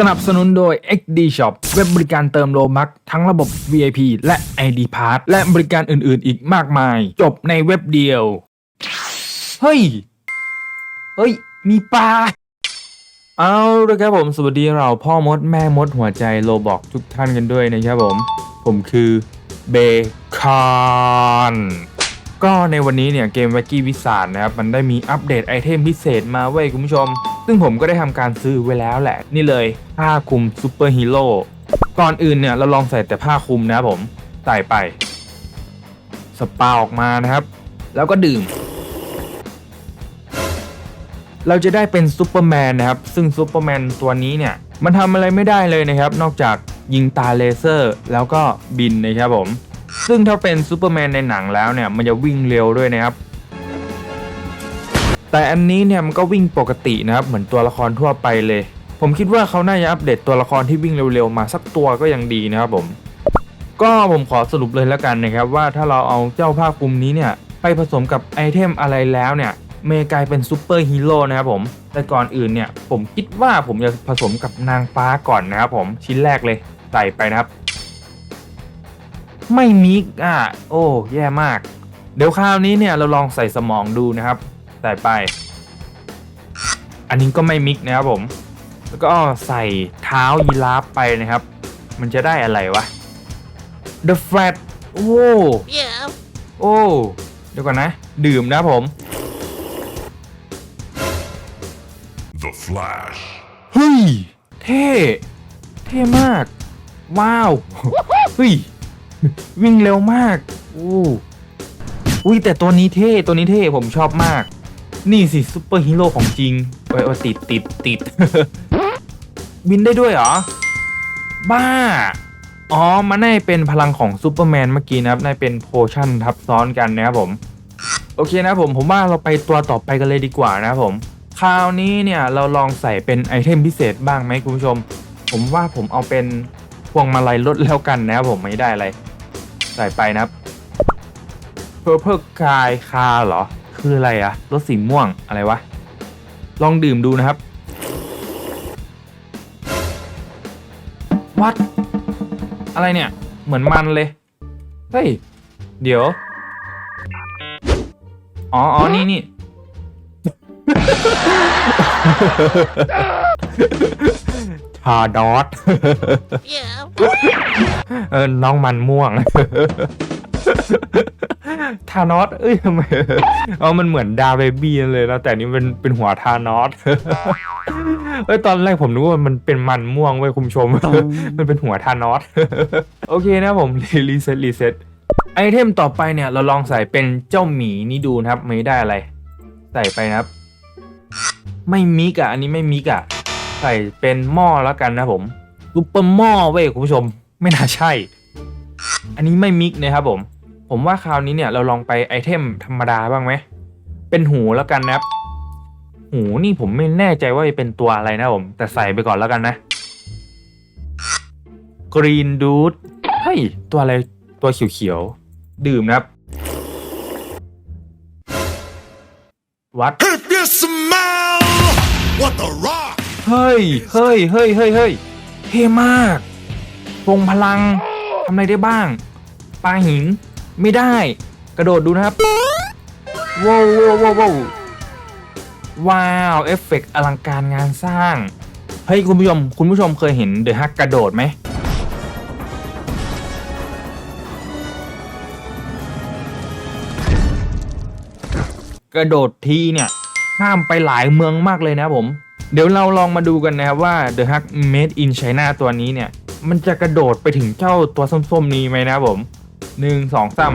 สนับสนุนโดย XD Shop เว็บบริการเติมโลบักทั้งระบบ VIP และ ID Pass และบริการอื่นๆ อีกมากมาย จบในเว็บเดียว เฮ้ย เฮ้ย มีปลา เอาละครับผมสวัสดีเราพ่อมดแม่มดหัวใจโลบอกทุกท่านกันด้วยนะครับผม ผมคือเบคอน ก็ในวันนี้เนี่ยเกมวักกี้วิสานนะครับมันได้มีอัปเดตไอเทมพิเศษมาเว้ยคุณผู้ชม ซึ่งผมก็ได้ทำการซื้อไว้แล้วแหละ นี่เลยผ้าคลุมซูเปอร์ฮีโร่ก่อนอื่นเนี่ยเราลองใส่แต่ผ้าคลุมนะผมใส่ไป สปาออกมานะครับ แล้วก็ดื่ม เราจะได้เป็นซูเปอร์แมนนะครับ ซึ่งซูเปอร์แมนตัวนี้เนี่ยมันทำอะไรไม่ได้เลยนะครับ นอกจากยิงตาเลเซอร์ แล้วก็บินนะครับผม ซึ่งถ้าเป็นซูเปอร์แมนในหนังแล้วเนี่ยมันจะวิ่งเร็วด้วยนะครับ แต่อันนี้เนี่ยมันก็วิ่งปกตินะครับเหมือนตัวละครทั่วไปเลย ผมคิดว่าเขาน่าจะอัปเดตตัวละครที่วิ่งเร็วๆมาสักตัวก็ยังดีนะครับผม ก็ผมขอสรุปเลยแล้วกันนะครับว่าถ้าเราเอาเจ้าผ้าคลุมนี้เนี่ยไปผสมกับไอเทมอะไรแล้วเนี่ยเมย์กลายเป็นซูเปอร์ฮีโร่นะครับผม แต่ก่อนอื่นเนี่ยผมคิดว่าผมจะผสมกับนางฟ้าก่อนนะครับผมชิ้นแรกเลยใส่ไปนะครับ ไม่มิกอะโอ้แย่มาก เดี๋ยวคราวนี้เนี่ยเราลองใส่สมองดูนะครับใส่ไป อันนี้ก็ไม่มิกนะครับผม แล้วก็ใส่เท้ายีราฟไปนะครับ มันจะได้อะไรวะ The Flat โอ้ Yeah. โอ้เดี๋ยวก่อนนะ ดื่มนะผม The Flash. เฮ้ย เท่ เท่มาก ว้าว เฮ้ย วิ่งเร็วมากอู้อุ้ยแต่ตัวนี้เท่ตัวนี้เท่ผมชอบมาก นี่สิซูเปอร์ฮีโร่ของจริงโอ้ยโอ้ยติดติดติด บินได้ด้วยเหรอ บ้า อ๋อ มันน่าเป็นพลังของซูเปอร์แมนเมื่อกี้นะครับน่าเป็นโพชั่นทับซ้อนกันนะครับผม โอเคนะผมผมว่าเราไปตัวต่อไปกันเลยดีกว่านะครับผม คราวนี้เนี่ยเราลองใส่เป็นไอเทมพิเศษบ้างไหมคุณผู้ชม ผมว่าผมเอาเป็นพวงมาลัยลดแล้วกันนะครับผมไม่ได้อะไร ใส่ไปนะครับ Purple Sky Car เหรอ คืออะไรอะรถสีม่วงอะไรวะ ลองดื่มดูนะครับ วัด อะไรเนี่ย เหมือนมันเลย เฮ้ย เดี๋ยว อ๋ออ๋อนี่นี่ ชาดอส Yeah. เออน้องมันม่วงทานอสเอ้ยทำไมเอามันเหมือนดาเบบี้เลยแล้วแต่นี่เป็นเป็นหัวทานอสเอ้ยตอนแรกผมนึกว่ามันเป็นมันม่วงเว้ยคุณผู้ชม มันเป็นหัวทานอสโอเคนะผมรีเซ็ตรีเซ็ตไอเทมต่อไปเนี่ยเราลองใส่เป็นเจ้าหมีนี่ดูนะครับไม่ได้อะไร ใส่ไปนะครับ ไม่มิกอะอันนี้ไม่มิกอะ ใส่เป็นหม้อแล้วกันนะผมซุปเปอร์หม้อเว้ยคุณผู้ชมไม่น่าใช่ อันนี้ไม่มิกนะครับผม ผมว่าคราวนี้เนี่ยเราลองไปไอเทมธรรมดาบ้างไหมเป็นหูแล้วกันนะครับ หูนี่ผมไม่แน่ใจว่าเป็นตัวอะไรนะผม แต่ใส่ไปก่อนแล้วกันนะกรีนดูดเฮ้ยตัวอะไรตัวเขียวๆดื่มนะครับ วัด If you smell what the r- เฮ้ย เฮ้ย เฮ้ย เฮ้ย เฮ้ย เท่มากพงพลัง ทำอะไรได้บ้าง ปาหิน ไม่ได้ กระโดดดูนะครับ ว้าวว้าวว้าวว้าว เอฟเฟกต์อลังการงานสร้าง เฮ้ย คุณผู้ชม คุณผู้ชมเคยเห็นเดอะฮักกระโดดไหมกระโดดทีเนี่ยข้ามไปหลายเมืองมากเลยนะผม เดี๋ยวเราลองมาดูกันนะครับว่า The Hug Made in China ตัวนี้เนี่ย มันจะกระโดดไปถึงเจ้าตัวส้มๆนี้ไหมนะผมหนึ่งสองสาม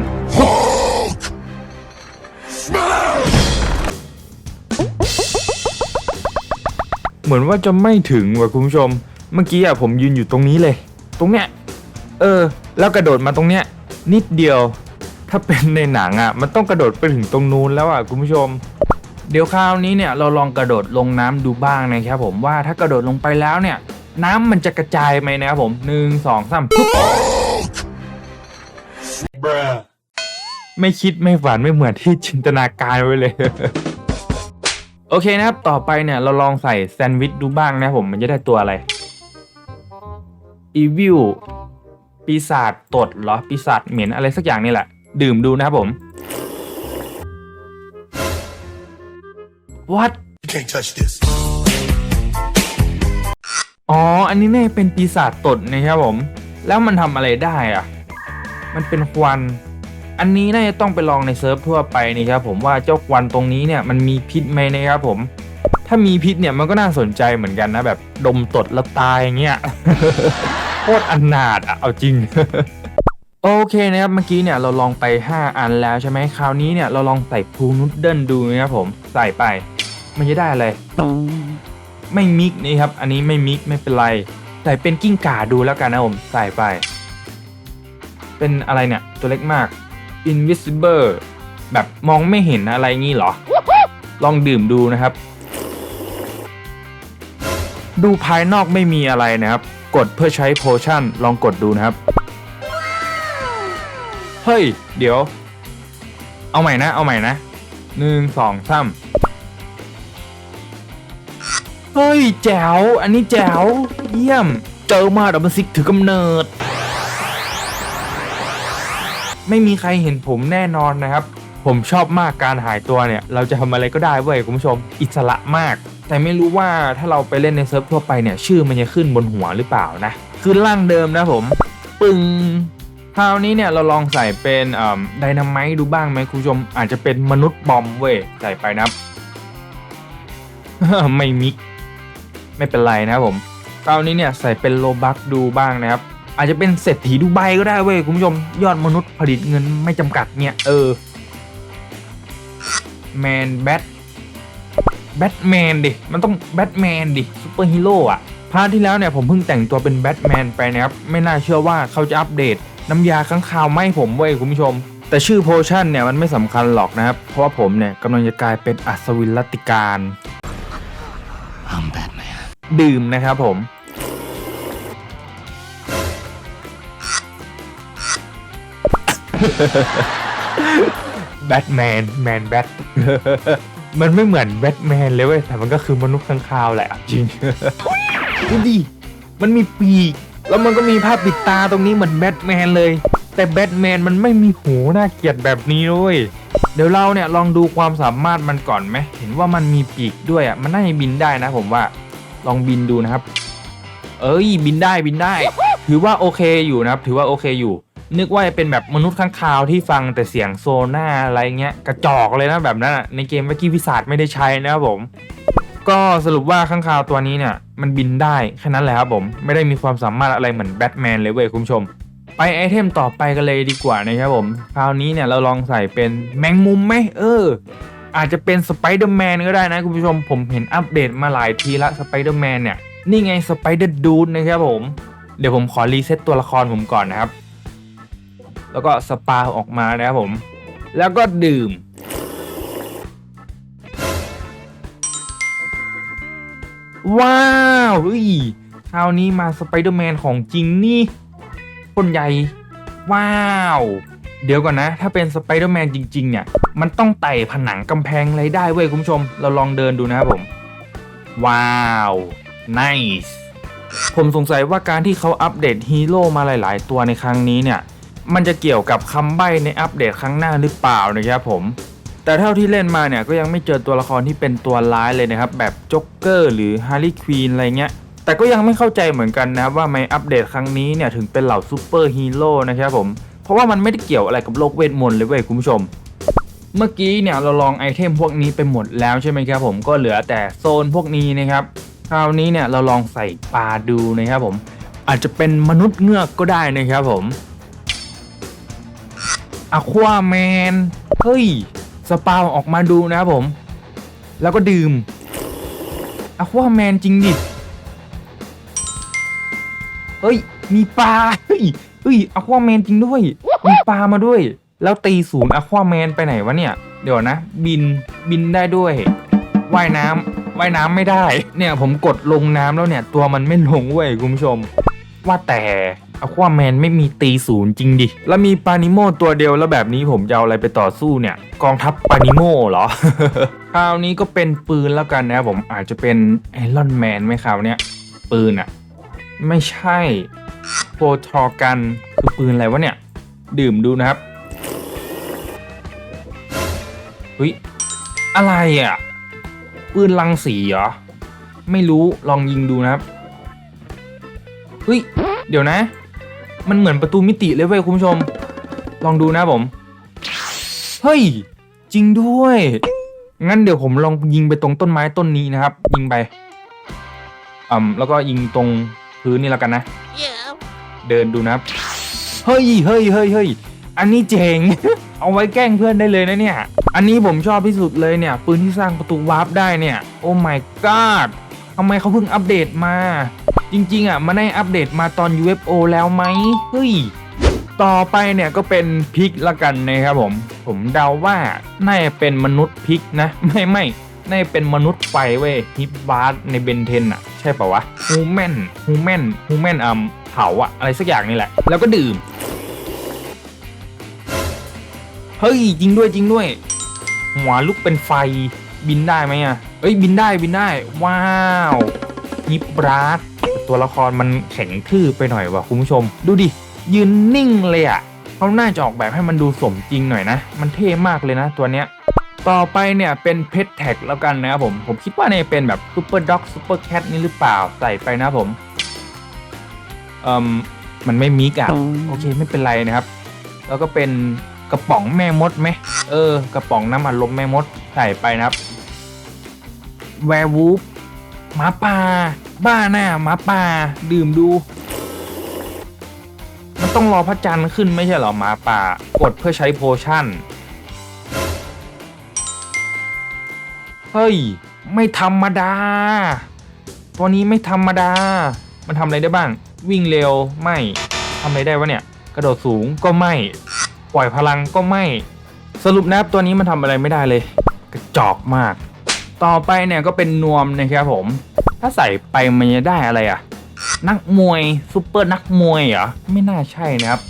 เหมือนว่าจะไม่ถึงว่ะคุณผู้ชม เมื่อกี้อะผมยืนอยู่ตรงนี้เลย ตรงเนี้ย เออ แล้วกระโดดมาตรงเนี้ย นิดเดียว ถ้าเป็นในหนังอะ มันต้องกระโดดไปถึงตรงนู้นแล้วอะคุณผู้ชม เดี๋ยวคราวนี้เนี่ยเราลองกระโดดลงน้ำดูบ้างนะครับผมว่าถ้ากระโดดลงไปแล้วเนี่ย น้ำมันจะกระจายไหมนะครับผมหนึ่งสองสามปุ๊บไม่คิดไม่ฝันไม่เหมือนที่จินตนาการไว้เลย โอเคนะครับ ต่อไปเนี่ยเราลองใส่แซนด์วิชดูบ้างนะครับผมมันจะได้ตัวอะไรอีวิลปีศาจตดเหรอปีศาจเหม็นอะไรสักอย่างนี่แหละ ดื่มดูนะครับผม what You can't touch this. อ๋อ อันนี้เนี่ยเป็นปีศาจตดนะครับผม แล้วมันทำอะไรได้อะมันเป็นควัน อันนี้น่าจะต้องไปลองในเซิร์ฟทั่วไปนี่ครับผมว่าเจ้าควันตรงนี้เนี่ยมันมีพิษไหมนะครับผม ถ้ามีพิษเนี่ยมันก็น่าสนใจเหมือนกันนะแบบดมตดแล้วตายอย่างเงี้ยโคตรอนาถอะเอาจริง โอเคนะครับเมื่อกี้เนี่ยเราลองไป 5 อันแล้วใช่ไหมคราวนี้เนี่ยเราลองใส่พูนูดเดิลดูนะครับผมใส่ไป มันจะได้อะไรไม่มิกนี่ครับ อันนี้ไม่มิกไม่เป็นไร ใส่เป็นกิ้งก่าดูแล้วกันนะผมใส่ไป เป็นอะไรเนี่ย ตัวเล็กมาก invisible แบบมองไม่เห็นอะไรงี้เหรอ ลองดื่มดูนะครับ ดูภายนอกไม่มีอะไรนะครับ กดเพื่อใช้โพชั่น ลองกดดูนะครับ เฮ้ย เดี๋ยว เอาใหม่นะ เอาใหม่นะหนึ่งสองสาม เฮ้ย แจ๋ว อันนี้แจ๋ว เยี่ยม เจอมาดับเบิลซิกถือกำเนิด ไม่มีใครเห็นผมแน่นอนนะครับ ผมชอบมากการหายตัวเนี่ย เราจะทำอะไรก็ได้เว้ยคุณผู้ชม อิสระมาก แต่ไม่รู้ว่าถ้าเราไปเล่นในเซิร์ฟทั่วไปเนี่ย ชื่อมันจะขึ้นบนหัวหรือเปล่านะ ขึ้นล่างเดิมนะผม ปึงคราวนี้เนี่ยเราลองใส่เป็นไดนาไมต์ดูบ้างไหมคุณผู้ชมอาจจะเป็นมนุษย์บอมเว้ยใส่ไปนะไม่มิก ไม่เป็นไรนะครับผมคราวนี้เนี่ยใส่เป็นโลบักดูบ้างนะครับ อาจจะเป็นเศรษฐีดูไบก็ได้เว้ยคุณผู้ชมยอดมนุษย์ผลิตเงินไม่จำกัดเนี่ย เออแมนแบทแบทแมนดิ มันต้องแบทแมนดิซูเปอร์ฮีโร่อะพาร์ทที่แล้วเนี่ยผมเพิ่งแต่งตัวเป็นแบทแมนไปนะครับ ไม่น่าเชื่อว่าเขาจะอัปเดต น้ำยาข้างคาวไม่ผมเว้ยคุณผู้ชม แต่ชื่อโพชั่นเนี่ยมันไม่สำคัญหรอกนะครับ เพราะว่าผมเนี่ยกำลังจะกลายเป็นอัศวินรัติการ I'm b a ดื่มนะครับผม แบทแมนแมนแบท มันไม่เหมือนแบทแมนเลยเว้ย แต่มันก็คือมนุษย์ข้างคาวแหละเอาจริง ดูดิ มันมีปีก แล้วมันก็มีผ้าปิดตาตรงนี้เหมือนแบทแมนเลย แต่แบทแมนมันไม่มีหูน่าเกลียดแบบนี้เลยเดี๋ยวเราเนี่ยลองดูความสามารถมันก่อนไหม เห็นว่ามันมีปีกด้วยอะ มันน่าจะบินได้นะผมว่า ลองบินดูนะครับ เอ้ยบินได้บินได้ ถือว่าโอเคอยู่นะครับ ถือว่าโอเคอยู่ นึกว่าจะเป็นแบบมนุษย์ข้างคาวที่ฟังแต่เสียงโซน่าอะไรเงี้ยกระจอกเลยนะแบบนั้นอะในเกมเมื่อกี้วิสาดไม่ได้ใช้นะครับผมก็สรุปว่าข้างคาวตัวนี้เนี่ยมันบินได้แค่นั้นแหละครับผมไม่ได้มีความสามารถอะไรเหมือนแบทแมนเลยเว้ยคุณผู้ชม ไปไอเทมต่อไปกันเลยดีกว่านะครับผม คราวนี้เนี่ยเราลองใส่เป็นแมงมุมไหมเออ อาจจะเป็นสไปเดอร์แมนก็ได้นะคุณผู้ชมผมเห็นอัปเดตมาหลายทีละสไปเดอร์แมนเนี่ย นี่ไงสไปเดอร์ดูดนะครับผม เดี๋ยวผมขอรีเซ็ตตัวละครผมก่อนนะครับ แล้วก็สปาออกมานะครับผม แล้วก็ดื่ม ว้าวเฮ้ยคราวนี้มาสไปเดอร์แมนของจริงนี่คนใหญ่ ว้าว เดี๋ยวก่อนนะ ถ้าเป็นสไปเดอร์แมนจริง ๆ เนี่ย มันต้องไต่ผนังกำแพงอะไรได้เว้ยคุณผู้ชม เราลองเดินดูนะครับผม ว้าว nice ผมสงสัยว่าการที่เขาอัปเดตฮีโร่มาหลาย ๆ ตัวในครั้งนี้เนี่ย มันจะเกี่ยวกับคำใบ้ในอัปเดตครั้งหน้าหรือเปล่านะครับผม แต่เท่าที่เล่นมาเนี่ยก็ยังไม่เจอตัวละครที่เป็นตัวร้ายเลยนะครับ แบบจ็อกเกอร์หรือฮาร์ลีควีนอะไรเงี้ยแต่ก็ยังไม่เข้าใจเหมือนกันนะครับว่าไม่อัปเดตครั้งนี้เนี่ยถึงเป็นเหล่าซูเปอร์ฮีโร่นะครับผม ราะว่ามันไม่ได้เกี่ยวอะไรกับโลกเวทมนต์เลยเว้ยคุณผู้ชม เมื่อกี้เนี่ยเราลองไอเทมพวกนี้ไปหมดแล้วใช่ไหมครับผมก็เหลือแต่โซนพวกนี้นะครับคราวนี้เนี่ยเราลองใส่ปลาดูนะครับผม อาจจะเป็นมนุษย์เงือกก็ได้นะครับผมอะควาแมนเฮ้ยสปาวออกมาดูนะครับผม แล้วก็ดื่มอะควาแมนจริงดิเฮ้ย มีปลาเฮ้ย เฮ้ยอะควาแมนจริงด้วย มีปลามาด้วย แล้วตีศูนย์อะควาแมนไปไหนวะเนี่ย เดี๋ยวนะ บินบินได้ด้วย ว่ายน้ำว่ายน้ำไม่ได้ เนี่ยผมกดลงน้ำแล้วเนี่ย ตัวมันไม่ลงเว้ยคุณผู้ชม ว่าแต่อควาแมนไม่มีตีศูนย์จริงดิ แล้วมีปานิโมตัวเดียวแล้วแบบนี้ผมจะเอาอะไรไปต่อสู้เนี่ย กองทัพปานิโมเหรอ คราวนี้ก็เป็นปืนแล้วกันนะผมอาจจะเป็นไอรอนแมนไหมคราวเนี้ยปืนอะไม่ใช่ ทรกันคือปืนอะไรวะเนี่ย ดื่มดูนะครับเฮ้ยอะไรอะ ปืนลังสีเหรอ ไม่รู้ลองยิงดูนะครับเฮ้ยเดี๋ยวนะ มันเหมือนประตูมิติเลยเว้ยคุณผู้ชม ลองดูนะผม เฮ้ย จริงด้วย งั้นเดี๋ยวผมลองยิงไปตรงต้นไม้ต้นนี้นะครับ ยิงไปอ่าแล้วก็ยิงตรงพื้นนี่แล้วกันนะ y e เดินดูนะเฮ้ยเฮ้ยเฮ้ยเฮ้ยอันนี้เจ๋ง เอาไว้แกล้งเพื่อนได้เลยนะเนี่ย อันนี้ผมชอบที่สุดเลยเนี่ย ปืนที่สร้างประตูวาร์ปได้เนี่ย โอ้ my god ทำไมเขาเพิ่งอัปเดตมา จริง ๆ อะ มันได้อัปเดตมาตอน UFO แล้วไหมเฮ้ย ต่อไปเนี่ยก็เป็นพิกละกันนะครับผม ผมเดาว่าน่าจะเป็นมนุษย์พิกนะ ไม่ไม่น่าจะเป็นมนุษย์ไฟเว้ยฮิปบาร์ในเบนเทนอะใช่ปะวะฮูแมนฮูแมนฮูแมนอืม เผาอะอะไรสักอย่างนี่แหละ แล้วก็ดื่ม เฮ้ยจริงด้วยจริงด้วย หัวลุกเป็นไฟบินได้ไหมอะเอ้ยบินได้บินได้ ว้าวฮิบาร์ตัวละครมันแข็งทื่อไปหน่อยว่ะคุณผู้ชม ดูดิ ยืนนิ่งเลยอะ่ะเขาน่าจะออกแบบให้มันดูสมจริงหน่อยนะ มันเท่มากเลยนะตัวเนี้ยต่อไปเนี่ยเป็นเพชรแท็กแล้วกันนะครับผม ผมคิดว่าเนี่ยเป็นแบบซูเปอร์ด็อกซูเปอร์แคทนี่หรือเปล่าใส่ไปนะผม เอ่มมันไม่มิกอะโอเคไม่เป็นไรนะครับ แล้วก็เป็นกระป๋องแม่มดไหมเออ กระป๋องน้ำอัดลมแม่มดใส่ไปนะครับ แวร์วูฟหมาป่า บ้าหน้าหมาป่า ดื่มดู มันต้องรอพระจันทร์ขึ้นไม่ใช่เหรอหมาป่า กดเพื่อใช้โพชั่น เฮ้ย ไม่ธรรมดา ตัวนี้ไม่ธรรมดา มันทำอะไรได้บ้าง วิ่งเร็วไม่ทำอะไรได้วะเนี่ย กระโดดสูงก็ไม่ ปล่อยพลังก็ไม่ สรุปนะครับตัวนี้มันทำอะไรไม่ได้เลย กระจอกมาก ต่อไปเนี่ยก็เป็นนวมนะครับผม ถ้าใส่ไปมันจะได้อะไรอะนักมวยซูเปอร์นักมวยเหรอ ไม่น่าใช่นะครับ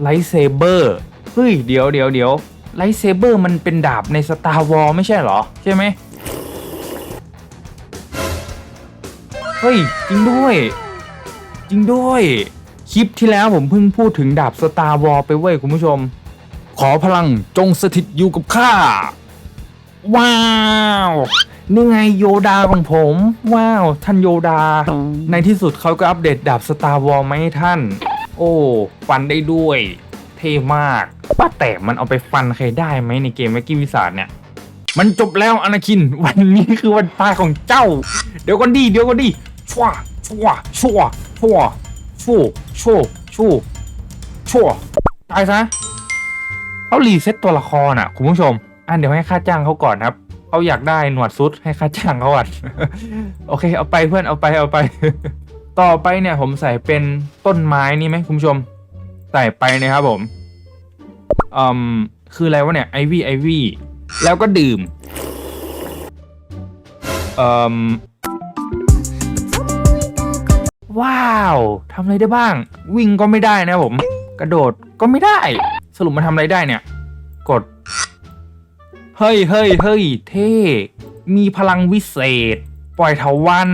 ไลท์เซเบอร์เฮ้ยเดี๋ยวเดี๋ยวเดี๋ยวไลท์เซเบอร์มันเป็นดาบในสตาร์วอลไม่ใช่เหรอ ใช่ไหม เฮ้ย จริงด้วย จริงด้วย คลิปที่แล้วผมเพิ่งพูดถึงดาบสตาร์วอลไปเว้ยคุณผู้ชม ขอพลังจงสถิตอยู่กับข้า ว้าวนี่ไงโยดาของผม ว้าว ท่านโยดา ในที่สุดเขาก็อัปเดตดาบสตาร์วอลมาให้ท่าน โอ้ฟันได้ด้วย เท่มากว่าแต่มันเอาไปฟันใครได้ไหมในเกมแม็กกี้วิสาดเนี่ยมันจบแล้วอนาคิน วันนี้คือวันตายของเจ้า เดี๋ยวก่อนดีเดี๋ยวก่อนดี ชั่วชั่วชั่วชั่วชั่วชั่วชั่วชั่วตายซะเขารีเซ็ตตัวละครอะ คุณผู้ชมอะเดี๋ยวให้ค่าจ้างเขาก่อนครับเขาอยากได้หนวดซุดให้ค่าจ้างเขาอะโอเค เอาไปเพื่อนเอาไปเอาไป ต่อไปเนี่ยผมใส่เป็นต้นไม้นี่ไหมคุณผู้ชม ใส่ไปนะครับผมอืมคืออะไรวะเนี่ยไอวี่ไอวี่แล้วก็ดื่มอืม ว้าวทำอะไรได้บ้าง วิ่งก็ไม่ได้นะผม กระโดดก็ไม่ได้ สรุปมันทำอะไรได้เนี่ย กด เฮ้ยเฮ้ยเฮ้ยเท่ มีพลังวิเศษ ปล่อยเถาวัน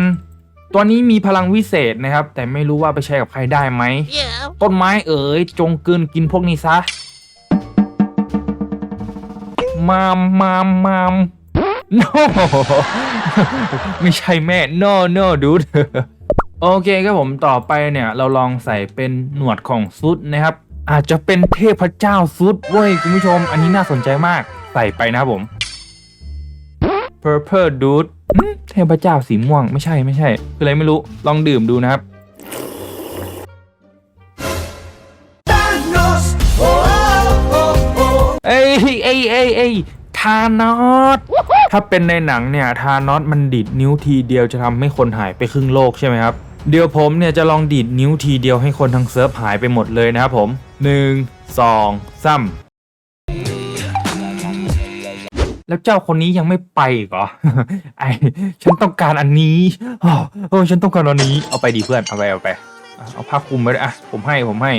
ตัวนี้มีพลังวิเศษนะครับ แต่ไม่รู้ว่าไปใช้กับใครได้ไหม Yeah. ต้นไม้เอ๋ย จงกลืนกินพวกนี้ซะ มามมามมาม no ไม่ใช่แม่ no no dude โอเคครับผมต่อไปเนี่ยเราลองใส่เป็นหนวดของซุดนะครับ อาจจะเป็นเทพเจ้าซุดเว้ยคุณผู้ชม อันนี้น่าสนใจมากใส่ไปนะครับผม purple dude หึเทพเจ้าสีม่วงไม่ใช่ไม่ใช่ คืออะไรไม่รู้ลองดื่มดูนะครับเอ้ยเอ้ยเอ้ยเอ้ยทานอสถ้าเป็นในหนังเนี่ย ทานอสมันดีดนิ้วทีเดียวจะทำให้คนหายไปครึ่งโลกใช่ไหมครับ เดี๋ยวผมเนี่ยจะลองดีดนิ้วทีเดียวให้คนทั้งเซิร์ฟหายไปหมดเลยนะครับผมหนึ่งสองสามแล้วเจ้าคนนี้ยังไม่ไปอีกเหรอ ไอฉันต้องการอันนี้โอ้ฉันต้องการอันนี้ เอาไปดีเพื่อน เอาไปเอาไป เอาผ้าคลุมไปเลยอะผมให้ผมให้